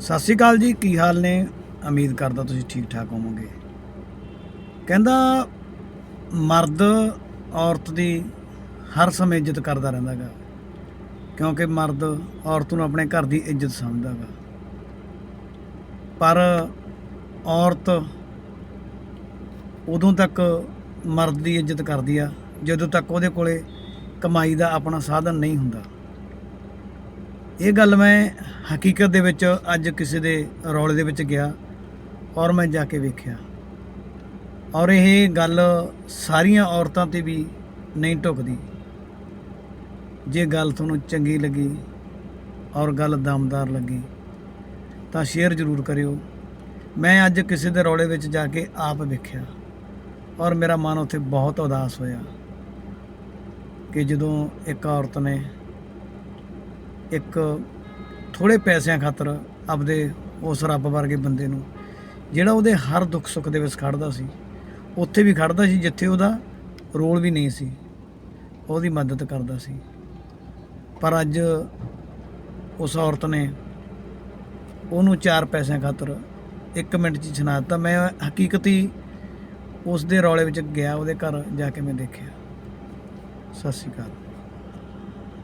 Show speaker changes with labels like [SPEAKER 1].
[SPEAKER 1] ਸਤਿ ਸ਼੍ਰੀ ਅਕਾਲ ਜੀ, ਕੀ ਹਾਲ ਨੇ? ਉਮੀਦ ਕਰਦਾ ਤੁਸੀਂ ਠੀਕ ਠਾਕ ਹੋਵੋਗੇ। ਕਹਿੰਦਾ, ਮਰਦ ਔਰਤ ਦੀ ਹਰ ਸਮੇਂ ਇੱਜ਼ਤ ਕਰਦਾ ਰਹਿੰਦਾ ਗਾ ਕਿਉਂਕਿ ਮਰਦ ਔਰਤ ਨੂੰ ਆਪਣੇ ਘਰ ਦੀ ਇੱਜ਼ਤ ਸਮਝਦਾ ਗਾ ਪਰ ਔਰਤ ਉਦੋਂ ਤੱਕ ਮਰਦ ਦੀ ਇੱਜ਼ਤ ਕਰਦੀ ਆ, ਜਦੋਂ ਤੱਕ ਉਹਦੇ ਕੋਲੇ ਕਮਾਈ ਦਾ ਆਪਣਾ ਸਾਧਨ ਨਹੀਂ ਹੁੰਦਾ। ਇਹ ਗੱਲ ਮੈਂ ਹਕੀਕਤ ਦੇ ਵਿੱਚ ਅੱਜ ਕਿਸੇ ਦੇ ਰੌਲੇ ਦੇ ਵਿੱਚ ਗਿਆ ਔਰ ਮੈਂ ਜਾ ਕੇ ਵੇਖਿਆ। ਔਰ ਇਹ ਗੱਲ ਸਾਰੀਆਂ ਔਰਤਾਂ ਤੇ ਵੀ ਨਹੀਂ ਢੁਕਦੀ ਜੇ ਗੱਲ ਤੁਹਾਨੂੰ ਚੰਗੀ ਲੱਗੀ ਔਰ ਗੱਲ ਦਮਦਾਰ ਲੱਗੀ, ਤਾਂ ਸ਼ੇਅਰ ਜ਼ਰੂਰ ਕਰਿਓ। ਮੈਂ ਅੱਜ ਕਿਸੇ ਦੇ ਰੌਲੇ ਵਿੱਚ ਜਾ ਕੇ ਆਪ ਵੇਖਿਆ ਔਰ ਮੇਰਾ ਮਨ ਉੱਥੇ ਬਹੁਤ ਉਦਾਸ ਹੋਇਆ ਕਿ ਜਦੋਂ ਇੱਕ ਔਰਤ ਨੇ ਇੱਕ ਥੋੜੇ ਪੈਸਿਆਂ ਖਾਤਰ ਆਪਦੇ ਉਸ ਰੱਬ ਵਰਗੇ ਬੰਦੇ ਨੂੰ, ਜਿਹੜਾ ਉਹਦੇ ਹਰ ਦੁੱਖ ਸੁੱਖ ਦੇ ਵਿੱਚ ਖੜਦਾ ਸੀ, ਉੱਥੇ ਵੀ ਖੜਦਾ ਸੀ ਜਿੱਥੇ ਉਹਦਾ ਰੋਲ ਵੀ ਨਹੀਂ ਸੀ, ਉਹਦੀ ਮਦਦ ਕਰਦਾ ਸੀ। ਪਰ ਅੱਜ ਉਸ ਔਰਤ ਨੇ ਉਹਨੂੰ ਚਾਰ ਪੈਸਿਆਂ ਖਾਤਰ 1 ਮਿੰਟ 'ਚ ਸੁਣਾ ਦਿੱਤਾ। ਮੈਂ ਹਕੀਕਤੀ ਉਸ ਦੇ ਰੌਲੇ ਵਿੱਚ ਗਿਆ, ਉਹਦੇ ਘਰ ਜਾ ਕੇ ਮੈਂ ਦੇਖਿਆ। ਸਤਿ ਸ਼੍ਰੀ ਅਕਾਲ।